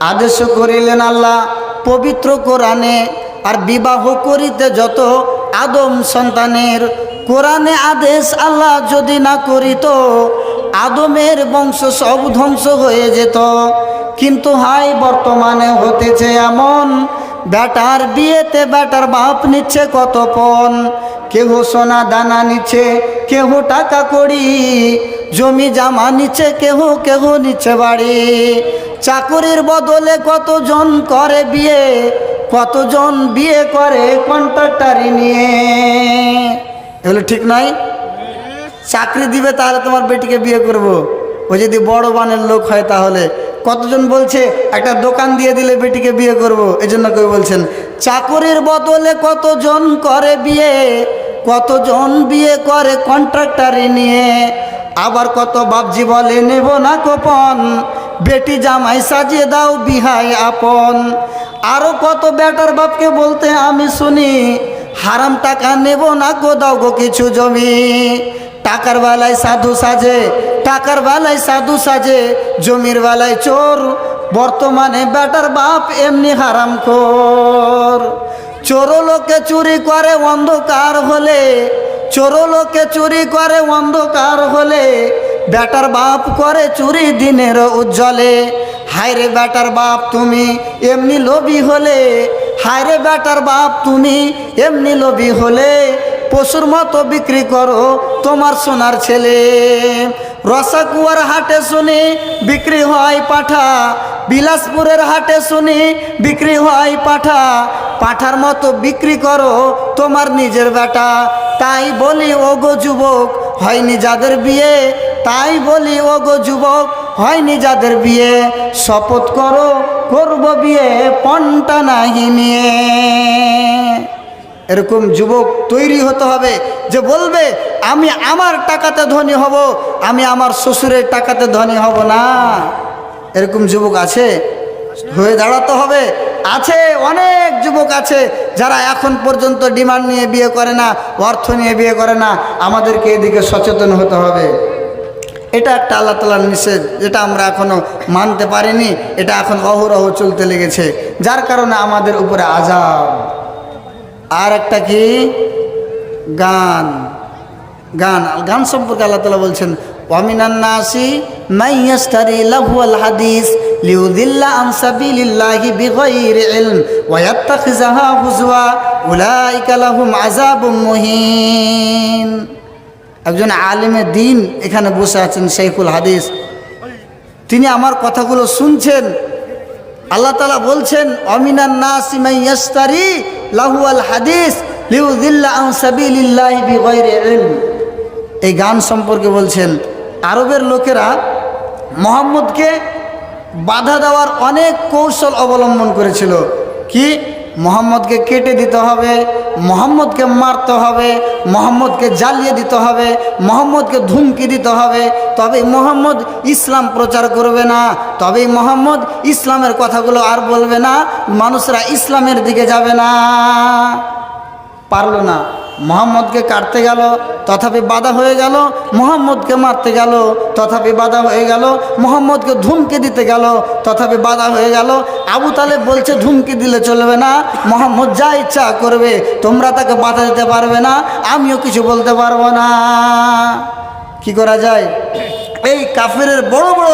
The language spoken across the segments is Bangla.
আদেশ করিলেন আল্লাহ, পবিত্র কোরআনে আর বিবাহ করিতে যত আদম সন্তানের, কোরআনে আদেশ আল্লাহ যদি না করিত, আদমের বংশ সব ধ্বংস হয়ে যেত। কিন্তু হাই, বর্তমানে হতেছে এমন, বেটার বিয়েতে বেটার বাপ নিচ্ছে কত পণ। কেহ সোনা দানা নিচ্ছে, কেহ টাকা করি জমি জামা নিচ্ছে, কেহ কেহ নিচ্ছে বাড়ি। চাকরির বদলে কতজন করে বিয়ে, কতজন বিয়ে করে কন্ট্রাক্টারি নিয়ে এগুলো ঠিক নয় চাকরি দিবে তাহলে তোমার বেটিকে বিয়ে করব। ও যদি বড় বানের লোক হয় তাহলে কতজন বলছে, একটা দোকান দিয়ে দিলে বেটিকে বিয়ে করব। এই জন্য কেউ বলছেন, চাকরির বদলে কতজন করে বিয়ে, কতজন বিয়ে করে কন্ট্রাক্টারি নিয়ে আবার কত বাবজি বলে নেব না কোপন বেটি জামাই সাজিয়ে দাও বিহাই আপন। আরও কত বেটার বাপকে বলতে আমি শুনি, হারাম টাকা নেব না গো, দাও গো কিছু জমি। টাকার বেলায় সাধু সাজে, টাকার বেলায় সাধু সাজে, জমির বেলায় চোর। বর্তমানে বেটার বাপ এমনি হারাম খোর। চোর লোকে চুরি করে অন্ধকার হলে, চোর লোকে চুরি করে অন্ধকার হলে বেটার বাপ করে চুরি দিনের উজ্জ্বলে। হায়রে বেটার বাপ, তুমি এমনি লোভী হলে। হায়রে বেটার বাপ, তুমি এমনি লোভী হলে। পশুর মতো বিক্রি করো তোমার সোনার ছেলে। রসাকুয়ার হাটে শুনি বিক্রি হয় পাঠা। বিলাসপুরের হাটে শুনি বিক্রি হয় পাঠা। পাঠার মতো বিক্রি করো তোমার নিজের বেটা তাই বলি ও গো যুবক, হয়নি যাদের বিয়ে তাই বলি ও গো যুবক, হয়নি যাদের বিয়ে, শপথ করো, করব বিয়ে পন্টা নাহি নিয়ে। এরকম যুবক তৈরি হতে হবে যে বলবে, আমি আমার টাকাতে ধনী হব, আমি আমার শ্বশুরের টাকাতে ধনী হব না। এরকম যুবক আছে? হয়ে দাঁড়াতে হবে। আছে, অনেক যুবক আছে যারা এখন পর্যন্ত ডিমান্ড নিয়ে বিয়ে করে না, অর্থ নিয়ে বিয়ে করে না। আমাদেরকে এদিকে সচেতন হতে হবে। এটা একটা আল্লাহ তালার নিষেধ, যেটা আমরা এখনও মানতে পারিনি, এটা এখন অহরহ চলতে লেগেছে। যার কারণে আমাদের উপরে আজাব আর একটা কি? গান। গান। গান সম্পর্কে আল্লাহ তালা বলছেন ওয়ামিনান্নাসি মাইয়াস্তারি লাহুয়াল হাদিস আন সাবিলিল্লাহি বিগাইরি ইলম ওয়া ইয়াত্তাখিযাহা হুজওয়া উলাইকা লাহুম আযাবুম মুহিন। একজন আলেমে দিন এখানে বসে আছেন শেখুল হাদিস। তিনি আমার কথাগুলো শুনছেন। আল্লাহ তালা বলছেন, অমিনান নাসিমাই ইয়াস্তারি লাহু আল হাদিস এই গান সম্পর্কে বলছেন, আরবের লোকেরা মোহাম্মদকে বাধা দেওয়ার অনেক কৌশল অবলম্বন করেছিল। কি? মোহাম্মদকে কেটে দিতে হবে মোহাম্মদকে মারতে হবে, মোহাম্মদকে জ্বালিয়ে দিতে হবে, মোহাম্মদকে ধুমকি দিতে হবে। তবে মোহাম্মদ ইসলাম প্রচার করবে না তবে মোহাম্মদ ইসলামের কথাগুলো আর বলবে না, মানুষরা ইসলামের দিকে যাবে না। পারল না। মোহাম্মদকে কাটতে গেল, তথাপি বাধা হয়ে গেল, মোহাম্মদকে মারতে গেল, তথাপি বাধা হয়ে গেল, মোহাম্মদকে ধুমকি দিতে গেল, তথাপি বাধা হয়ে গেল। আবু তালেব বলছে, ধুমকি দিলে চলবে না, মোহাম্মদ যা ইচ্ছা করবে, তোমরা তাকে বাধা দিতে পারবে না, আমিও কিছু বলতে পারব না। কি করা যায়? এই কাফেরের বড় বড়,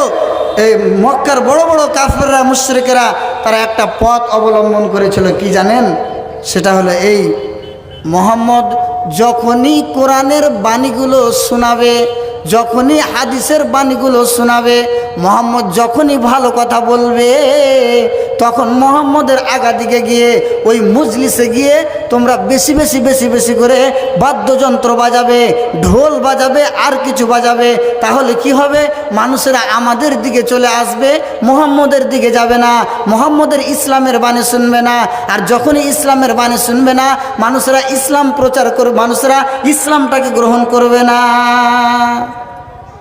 এই মক্কার বড় বড় কাফেররা, মুশ্রিকেরা, তারা একটা পথ অবলম্বন করেছিল, কি জানেন? সেটা হলো এই মোহাম্মদ যখনই কোরআনের বাণীগুলো শোনাবে যখনই হাদিসের বাণীগুলো শোনাবে মোহাম্মদ যখনই ভালো কথা বলবে তখন মোহাম্মদের আগা দিকে গিয়ে, ওই মজলিসে গিয়ে তোমরা বেশি বেশি বেশি বেশি করে বাদ্যযন্ত্র বাজাবে, ঢোল বাজাবে, আর কিছু বাজাবে। তাহলে কি হবে? মানুষেরা আমাদের দিকে চলে আসবে, মোহাম্মদের দিকে যাবে না। মোহাম্মদের ইসলামের বাণী শুনবে না। আর যখনই ইসলামের বাণী শুনবে না, মানুষেরা ইসলাম প্রচার করবে মানুষেরা ইসলামটাকে গ্রহণ করবে না।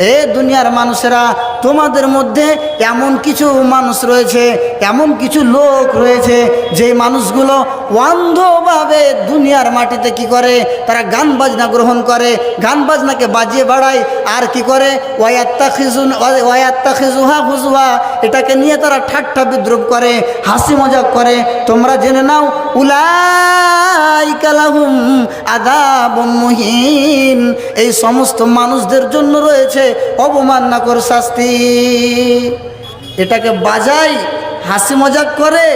এ দুনিয়ার মানুষেরা, তোমাদের মধ্যে এমন কিছু মানুষ রয়েছে, এমন কিছু লোক রয়েছে যে মানুষগুলো অন্ধভাবে দুনিয়ার মাটিতে কি করে? তারা গান বাজনা গ্রহণ করে, গান বাজনাকে বাজিয়ে বাড়ায়, আর কি করে? ওয়াত্তা খিজুন ওয়াত্তা খিজুহা হুজুহা এটাকে নিয়ে তারা ঠাট্টা বিদ্রুপ করে, হাসি মজাক করে। তোমরা জেনে নাও উলাইকালাহুম আদাব মুহিন। এই সমস্ত মানুষদের জন্য রয়েছে অবমাননাকর শাস্তি। এটাকে বাজাই হাসি মজাক করে।